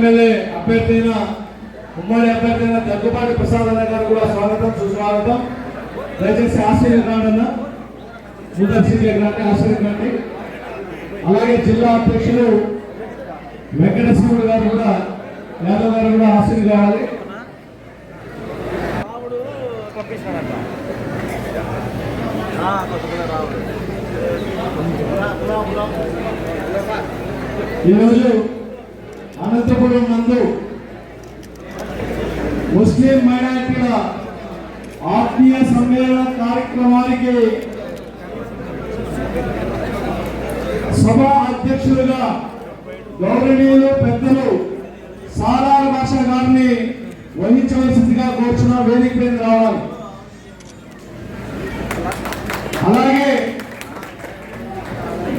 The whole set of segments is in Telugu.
ఎమ్మెల్యే అభ్యర్థి అయిన ఉమ్మడి అభ్యర్థి అయిన దగ్గుపాటి ప్రసాద్ అన్న గారు కూడా స్వాగతం సుస్వాగతం. దయచేసి ఆశీర్వదించండి. అన్న నూతన అలాగే జిల్లా అధ్యక్షులు వెంకటేశ్వరుడు గారు కూడా యాదవ్ గారు కూడా ఆశీర్వదించాలి రాముడు ఈరోజు అనంతపురం నందు ముస్లిం మైనారిటీల ఆత్మీయ సమ్మేళన కార్యక్రమానికి సభ అధ్యక్షులుగా గౌరవనీయులు పెద్దలు సారాల భాష గారిని వహించవలసిందిగా కోర్చున్న వేదిక మీద రావాలి అలాగే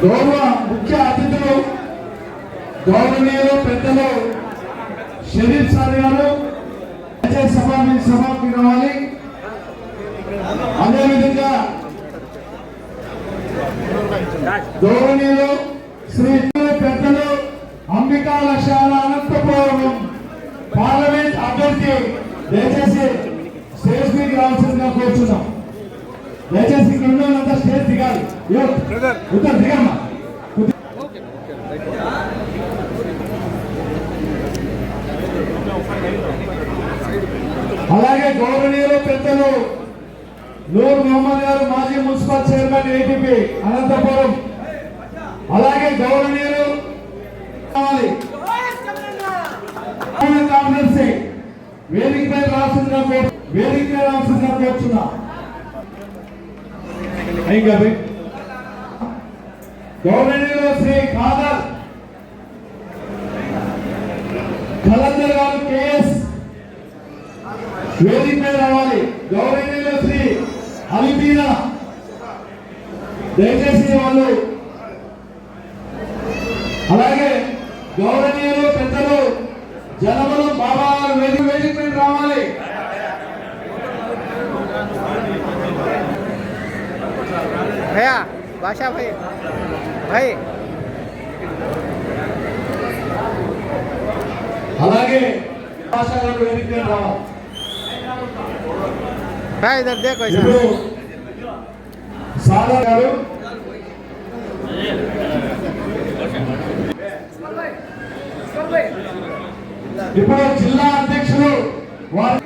గౌరవ ముఖ్య అతిథులు గౌరవనీయులు పెద్దలు షరీఫ్ సార్ గారు దయచేసి సభ సభకి రావాలి. అదేవిధంగా గౌరవనీయులు శ్రీ పెద్దలు అంబికా లక్ష్యాల అనంతపురం పార్లమెంట్ అభ్యర్థి దయచేసి స్టేజ్ మీదకి రావాల్సిందిగా కోరుచున్నాం. దయచేసి ఇక్కడ ఉన్న స్టేజ్ దిగాలి యో, ఉత్తర్ దిగమ్మా అలాగే గౌరవనీయులు పెద్దలు నూర్ మొహమ్మద్ గారు మాజీ మున్సిపల్ అనంతపురం. అలాగే గౌరవనీయులు కావాలి. కాన్ఫరెన్స్ వేదిక పై రావాల్సిందిగా కోరు- వేదిక పై రావాల్సిందిగా కోరుచున్నా గౌరవనీయులు శ్రీ ఖాదర్. కలందర్ గారు కేఎస్. వేదిక మీద రావాలి. గౌరవనీయులు శ్రీ అలిపీనా. దయచేసి వాళ్ళు అలాగే గౌరవనీయులు పెద్దలు జనబలం బాబా గారు వేదిక వేదిక మీద రావాలి भैया बादशाह भाई भाई అలాగే భాషా గారు వేదిక మీద రావాలి भाई इधर देखो ఇప్పుడు इधर సాదా గారు ఇప్పుడు జిల్లా అధ్యక్షులు వారు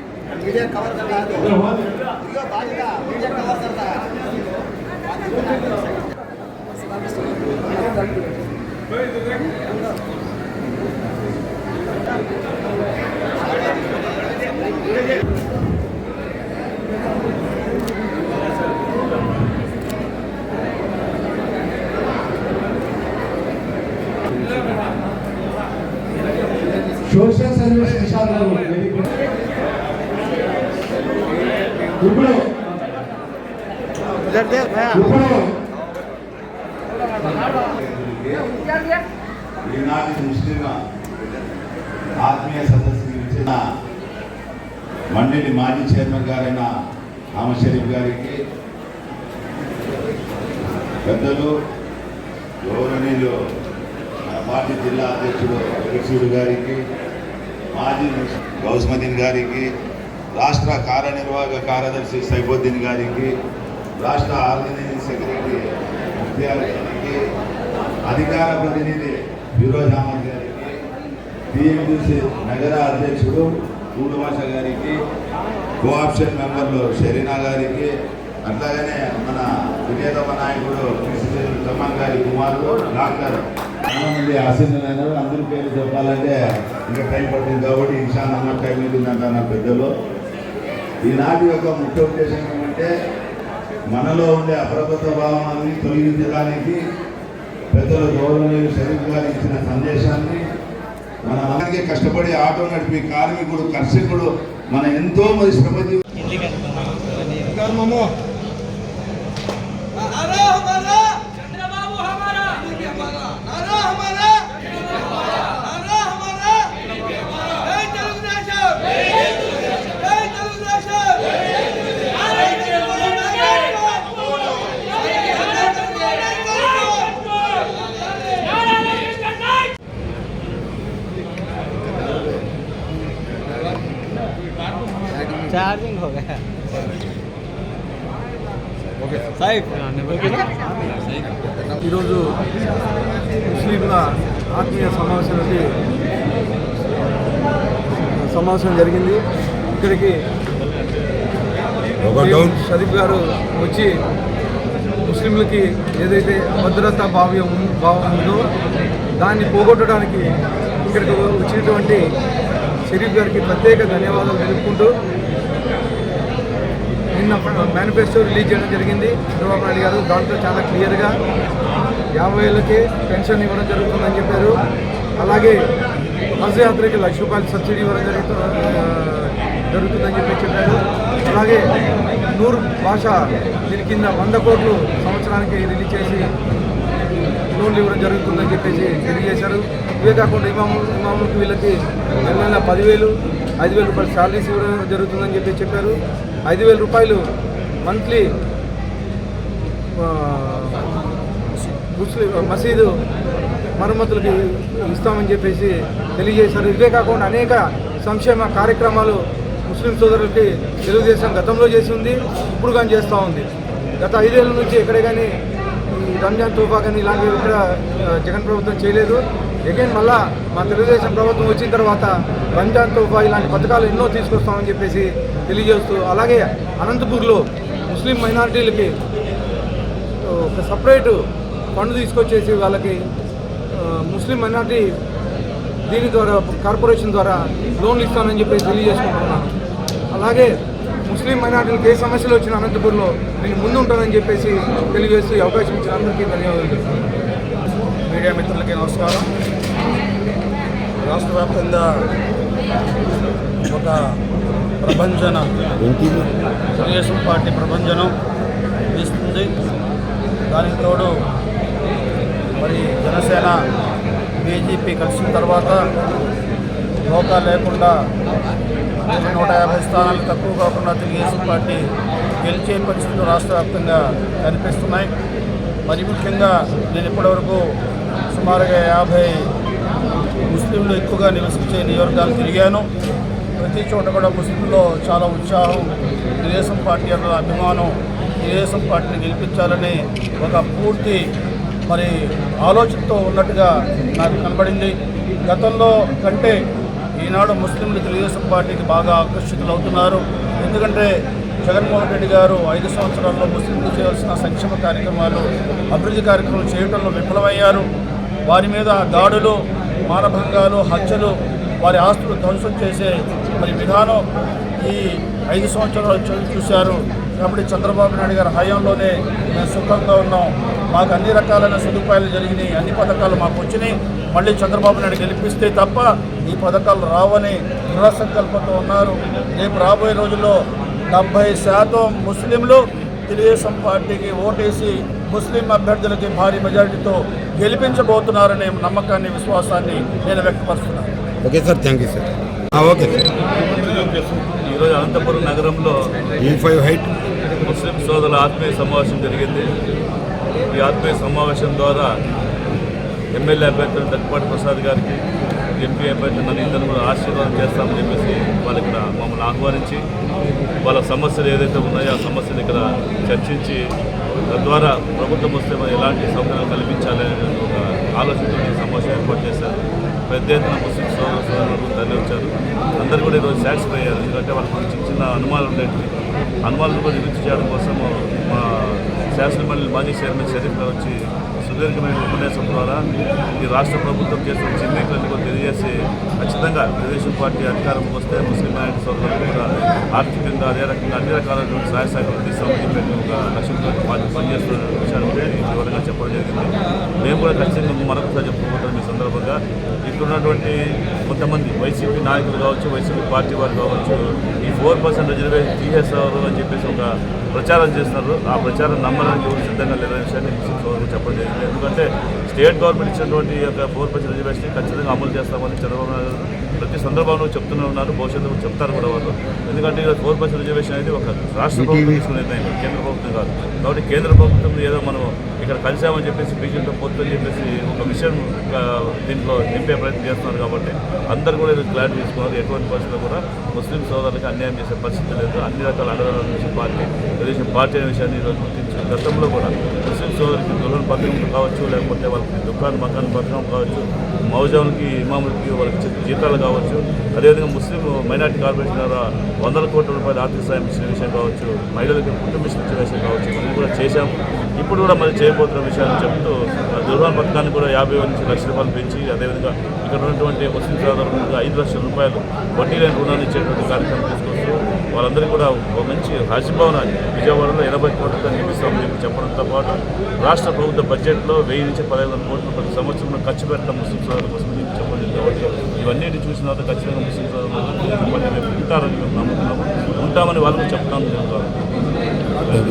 इधर देख भैया ఇప్పుడు ఈనాటి ముస్లిం ఆత్మీయ సదస్సుకి ఇచ్చిన మండలి మాజీ చైర్మన్ గారైన అహ్మద్ షరీఫ్ గారికి పెద్దలు గౌరవనీయులు మన పార్టీ జిల్లా అధ్యక్షుడు వెంకటేశ్వరుడు గారికి మాజీ గౌస్మదీన్ గారికి రాష్ట్ర కార్యనిర్వాహక కార్యదర్శి సైఫుద్దీన్ గారికి రాష్ట్ర ఆర్గనైజింగ్ సెక్రటరీ ముఖ్తియార్ గారికి అధికార ప్రతినిధి ఫిరోజ్ అహ్మద్ గారికి టీఎంసీ నగర అధ్యక్షుడు కూడు గారికి కోఆప్షన్ మెంబర్లు షరీనా గారికి అట్లాగనే మన విజేతమ నాయకుడు ప్రిన్సిపల్ తమ్మన్ గారి కుమారుడు డాక్టర్ చాలామంది ఆశీర్వైనారు అందరి పేరు చెప్పాలంటే ఇంకా టైం పడుతుంది కాబట్టి ఇన్షాన్ టైం ఉంటుందంట నా పెద్దలు. ఈనాటి యొక్క ముఖ్య ఉద్దేశం ఏమంటే మనలో ఉండే అప్రబద్ధ భావనాన్ని తొలగించడానికి పెద్దలు గౌరవనీయులు సరిగ్గా గారు ఇచ్చిన సందేశాన్ని మన మనకి కష్టపడి ఆటో నడిపి కార్మికుడు కర్షకుడు మన ఎంతో మంది శ్రమజీవి चार्जिंग हो गया साहिब ఈరోజు ముస్లింల ఆత్మీయ సమావేశానికి సమావేశం జరిగింది ఇక్కడికి షరీఫ్ గారు వచ్చి ముస్లింలకి ఏదైతే అభద్రతా భావ్యం ఉం- భావం ఉందో దాన్ని పోగొట్టడానికి ఇక్కడికి వచ్చినటువంటి షరీఫ్ గారికి ప్రత్యేక ధన్యవాదాలు తెలుపుకుంటూ నిన్న మేనిఫెస్టో రిలీజ్ చేయడం జరిగింది. చంద్రబాబు నాయుడు గారు దాంట్లో చాలా క్లియర్గా యాభై ఏళ్ళకి పెన్షన్ ఇవ్వడం జరుగుతుందని చెప్పారు. అలాగే బస్ యాత్రకి లక్ష రూపాయలు సబ్సిడీ ఇవ్వడం జరుగుతు జరుగుతుందని చెప్పి చెప్పారు. అలాగే నూరు భాష దీని కింద వంద కోట్లు సంవత్సరానికి రిలీజ్ చేసి లోన్లు ఇవ్వడం జరుగుతుందని చెప్పేసి తెలియజేశారు. ఇవే కాకుండా ఇమాము ఇమాములకు వీళ్ళకి నెల నెల పదివేలు ఐదు వేల రూపాయలు శాలరీస్ ఇవ్వడం జరుగుతుందని చెప్పి చెప్పారు. ఐదు వేల రూపాయలు మంత్లీ ముస్లిం మసీదు మరమ్మతులకి ఇస్తామని చెప్పేసి తెలియజేశారు. ఇవే కాకుండా అనేక సంక్షేమ కార్యక్రమాలు ముస్లిం సోదరులకి తెలుగుదేశం గతంలో చేసి ఉంది ఇప్పుడు కానీ చేస్తూ ఉంది. గత ఐదేళ్ళ నుంచి ఎక్కడే కానీ రంజాన్ తోఫా కానీ ఇలాంటివి కూడా జగన్ ప్రభుత్వం చేయలేదు. అగైన్ మళ్ళా మా తెలుగుదేశం ప్రభుత్వం వచ్చిన తర్వాత రంజాన్ తోఫా ఇలాంటి పథకాలు ఎన్నో తీసుకొస్తామని చెప్పేసి తెలియజేస్తూ అలాగే అనంతపూర్లో ముస్లిం మైనారిటీలకి ఒక సపరేట్ ఫండ్ తీసుకొచ్చేసి వాళ్ళకి ముస్లిం మైనార్టీ దీని ద్వారా కార్పొరేషన్ ద్వారా లోన్లు ఇస్తానని చెప్పేసి తెలియజేసుకుంటున్నాను. అలాగే ముస్లిం మైనార్టీలకు ఏ సమస్యలు వచ్చిన అనంతపూర్లో నేను ముందు ఉంటానని చెప్పేసి తెలియజేస్తూ అవకాశం ఇచ్చిన అందరికీ ధన్యవాదాలు. మీడియా మిత్రులకి నమస్కారం. రాష్ట్ర వ్యాప్తంగా ఒక ప్రభంజన తెలుగుదేశం పార్టీ ప్రభంజనం వీస్తుంది దానికి తోడు మరి జనసేన బీజేపీ కలిసిన తర్వాత లోకా లేకుండా నూట యాభై స్థానాలు తక్కువ కాకుండా తెలుగుదేశం పార్టీ గెలిచే పరిస్థితులు రాష్ట్ర వ్యాప్తంగా కనిపిస్తున్నాయి. మరి ముఖ్యంగా నేను ఇప్పటివరకు సుమారుగా యాభై ముస్లింలు ఎక్కువగా నివసించే నియోజకాలు తిరిగాను. ప్రతి చోట కూడా ముస్లింలో చాలా ఉత్సాహం తెలుగుదేశం పార్టీ అన్న అభిమానం తెలుగుదేశం పార్టీని గెలిపించాలని ఒక పూర్తి మరి ఆలోచనతో ఉన్నట్టుగా నాకు కనబడింది. గతంలో కంటే ఈనాడు ముస్లింలు తెలుగుదేశం పార్టీకి బాగా ఆకర్షితులవుతున్నారు. ఎందుకంటే జగన్మోహన్ రెడ్డి గారు ఐదు సంవత్సరాల్లో ముస్లింలు చేయాల్సిన సంక్షేమ కార్యక్రమాలు అభివృద్ధి కార్యక్రమాలు చేయడంలో విఫలమయ్యారు. వారి మీద దాడులు మానభంగాలు హత్యలు వారి ఆస్తులు ధ్వంసం చేసే మరి విధానం ఈ ఐదు సంవత్సరాలు చూశారు. కాబట్టి చంద్రబాబు నాయుడు గారి హయాంలోనే మేము సుఖంగా ఉన్నాం. మాకు అన్ని రకాలైన సదుపాయాలు జరిగినాయి. అన్ని పథకాలు మాకు వచ్చినాయి. మళ్ళీ చంద్రబాబు నాయుడు గెలిపిస్తే తప్ప ఈ పథకాలు రావని దృఢసంకల్పంతో ఉన్నారు. రేపు రాబోయే రోజుల్లో డెబ్భై శాతం ముస్లింలు తెలుగుదేశం పార్టీకి ఓటేసి ముస్లిం అభ్యర్థులకి భారీ మెజారిటీతో గెలిపించబోతున్నారనే నమ్మకాన్ని విశ్వాసాన్ని నేను వ్యక్తపరుస్తున్నాను. Okay sir thank you sir. Okay sir. ఈరోజు అనంతపురం నగరంలో ఈ ఫైవ్ హైట్. ముస్లిం సోదరుల ఆత్మీయ సమావేశం జరిగింది. ఈ ఆత్మీయ సమావేశం ద్వారా ఎమ్మెల్యే అభ్యర్థులు దగ్గుపాటి ప్రసాద్ గారికి ఎంపీ అభ్యర్థి నన్ను ఇద్దరు కూడా ఆశీర్వాదం చేస్తామని చెప్పేసి వాళ్ళు ఇక్కడ మమ్మల్ని ఆహ్వానించి వాళ్ళ సమస్యలు ఏదైతే ఉన్నాయో ఆ సమస్యలు ఇక్కడ చర్చించి తద్వారా ప్రభుత్వం వస్తే మరి ఎలాంటి సౌకర్యాలు కల్పించాలనే ఒక ఆలోచనతో ఈ సమావేశం ఏర్పాటు చేశారు. పెద్ద ఎత్తున ముస్లిం సోదర సోదరులకు తరలి వచ్చారు. అందరూ కూడా ఈరోజు సాటిస్ఫై అయ్యారు. ఎందుకంటే వాళ్ళకి చిన్న చిన్న అనుమానాలు ఉండేవి అనుమానాలు కూడా నివృత్తి చేయడం కోసం మా శాసనమండలి మాజీ చైర్మన్ షరీఫ్ గారు వచ్చి సుదీర్ఘమైన ఉపన్యాసం ద్వారా ఈ రాష్ట్ర ప్రభుత్వం చేసిన చిన్నీకలను కూడా తెలియజేసి ఖచ్చితంగా తెలుగుదేశం పార్టీ అధికారం వస్తే ముస్లిం నాయకుల సోదరులకు కూడా ఆర్థికంగా అదే రకంగా అన్ని రకాలైనటువంటి సహాయ సహకారం తీసుకోమని చెప్పి ఒక లక్ష్యంతో పార్టీ పనిచేస్తున్న విషయాన్ని కూడా వివరంగా చెప్పడం జరిగింది. మేము కూడా ఖచ్చితంగా మరొకసారి చెప్పుకోబోతున్నాం ఈ సందర్భంగా ఇక్కడ ఉన్నటువంటి కొంతమంది వైసీపీ నాయకులు కావచ్చు వైసీపీ పార్టీ వారు కావచ్చు ఈ ఫోర్ పర్సెంట్ రిజర్వేషన్ తీసేస్తారు అని చెప్పేసి ఒక ప్రచారం చేస్తున్నారు ఆ ప్రచారం నమ్మడానికి ఎవరు సిద్ధంగా లేదనే విషయాన్ని ముస్లిం సోదరులు చెప్పడం జరిగింది. ఎందుకంటే స్టేట్ గవర్నమెంట్ ఇచ్చినటువంటి యొక్క ఫోర్ పర్సెంట్ రిజర్వేషన్ ఖచ్చితంగా అమలు చేస్తామని చంద్రబాబు నాయుడు గారు ప్రతి సందర్భంలో చెప్తూనే ఉన్నారు. భవిష్యత్తులో చెప్తారు కూడా వాళ్ళు. ఎందుకంటే ఫోర్ పర్సెంట్ రిజర్వేషన్ అనేది ఒక రాష్ట్ర ప్రభుత్వం తీసుకునే నిర్ణయం కేంద్ర ప్రభుత్వం కాదు. కాబట్టి కేంద్ర ప్రభుత్వం ఏదో మనం ఇక్కడ కలిసామని చెప్పేసి బీజేపీతో పొత్తు చెప్పేసి ఒక విషయం దీంట్లో నింపే ప్రయత్నం చేస్తున్నారు కాబట్టి అందరూ కూడా ఇది క్లారిటీ తీసుకున్నారు. ఎటువంటి పరిస్థితుల్లో కూడా ముస్లిం సోదరులకు అన్యాయం చేసే పరిస్థితి లేదు. అన్ని రకాల అండదారుల నుంచి పార్టీ తెలుగుదేశం పార్టీ అనే విషయాన్ని ఈరోజు గుర్తించి గతంలో కూడా ముస్లిం సోదరికి దుల్హన్ పథకం కావచ్చు లేకపోతే వాళ్ళకి దుకాణం మకాన్ పథకం కావచ్చు మౌజాన్కి ఇమాములకి వాళ్ళకి జీతాలు కావచ్చు అదేవిధంగా ముస్లిం మైనార్టీ కార్పొరేషన్ ద్వారా వందల కోట్ల రూపాయల ఆర్థిక సాయం ఇచ్చిన విషయం కావచ్చు మహిళలకు కుటుంబ ఇచ్చే విషయం కావచ్చు మేము కూడా చేశాము. ఇప్పుడు కూడా మరి చేయబోతున్న విషయాన్ని చెప్తూ దుర్వాన్ పథకాన్ని కూడా యాభై నుంచి లక్ష రూపాయలు పెంచి అదేవిధంగా ఇక్కడ ఉన్నటువంటి ముస్లిం సాధారణంగా ఐదు లక్షల రూపాయలు వడ్డీ లేని రుణాన్ని ఇచ్చేటువంటి కార్యక్రమం తీసుకొస్తూ వాళ్ళందరికీ కూడా ఒక మంచి రాజభవనాన్ని విజయవాడలో ఎనభై కోట్లతో నిర్మిస్తామని చెప్పి చెప్పడంతో పాటు రాష్ట్ర ప్రభుత్వ బడ్జెట్లో వెయ్యి నుంచి పదహైదు కోట్లు ప్రతి సంవత్సరం ఖర్చు పెట్టడం ముస్లిం సోదరుల కోసం చెప్పి చెప్పడం. కాబట్టి ఇవన్నీ చూసిన తర్వాత ఖచ్చితంగా ముస్లిం సోదరులు ఉంటారని మేము నమ్ముతున్నాము ఉంటామని వాళ్ళకు చెప్తాము.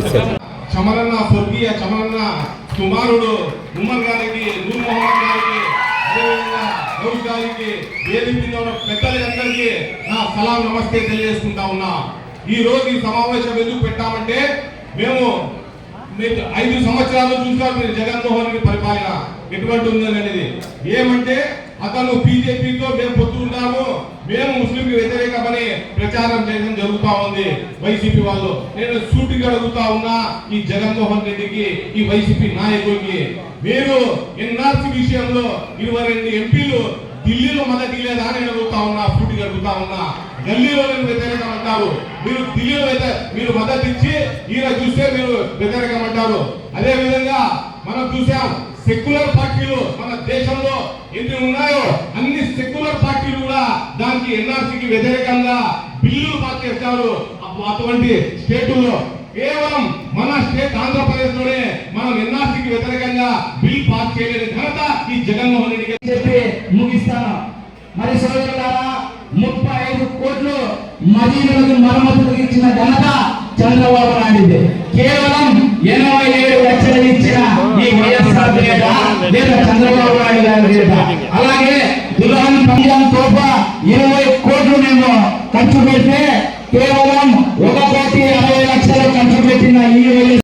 చెప్తాను చమరన్న స్వర్గీయ చమరన్న కుమారుడు ఉమ్మర్ గారికి నూర్ మొహమ్మద్ గారికి అదేవిధంగా గారికి వేదిక మీద ఉన్న పెద్దలందరికీ నా సలాం నమస్తే తెలియజేసుకుంటా ఉన్నా. ఈ రోజు ఈ సమావేశం ఎందుకు పెట్టామంటే మేము మీరు ఐదు సంవత్సరాలు చూసారు మీరు జగన్మోహన్ రెడ్డి పరిపాలన. ఎటువంటి ఉందని అనేది ఏమంటే అతను బీజేపీతో మేము పొత్తు ఉన్నాము మేము ముస్లింకి వ్యతిరేకమని ప్రచారం చేయడం జరుగుతా ఉంది. వైసీపీ వాళ్ళు. నేను సూటిగా అడుగుతా ఉన్నా ఈ జగన్మోహన్ రెడ్డికి ఈ వైసీపీ నాయకుడికి మీరు ఎన్ఆర్సీ విషయంలో ఇరవై రెండు ఎంపీలు ఢిల్లీలో మద్దతు లేదా నేను అడుగుతా ఉన్నా సూటిగా అడుగుతా ఉన్నా. ఢిల్లీలో నేను వ్యతిరేకం అంటారు. మీరు ఢిల్లీలో అయితే మీరు మద్దతు ఇచ్చి ఈయన చూస్తే మీరు వ్యతిరేకం అంటారు. అదే విధంగా మనం చూసాం సెక్యులర్ పార్టీలు మన దేశంలో ఎన్ని ఉన్నాయో అన్ని సెక్యులర్ పార్టీలు కూడా దానికి ఎన్ఆర్సీకి వ్యతిరేకంగా బిల్లులు పాస్ చేస్తారు. అటువంటి స్టేటుల్లో కేవలం మన స్టేట్ ఆంధ్రప్రదేశ్లోనే మనం ఎన్ఆర్సీకి వ్యతిరేకంగా బిల్ పాస్ చేయలేని ఘనత ఈ జగన్మోహన్ రెడ్డికి చెప్పి ముగిస్తాను. మరి సోదరులారా ముప్పై ఐదు కోట్లు మదీనులకు మరమ్మతులకు ఇచ్చిన ఘనత చంద్రబాబు నాయుడు కేవలం ఎనభై ఏడు లక్షలు ఇచ్చిన ఈ వైఎస్ఆర్ లేదా లేదా చంద్రబాబు నాయుడు గారి లేదా అలాగే దుల్హన్ పంజాన్ తోప ఇరవై కోట్లు మేము ఖర్చు పెడితే కేవలం ఒక కోటి అరవై లక్షలు ఖర్చు పెట్టిన ఈ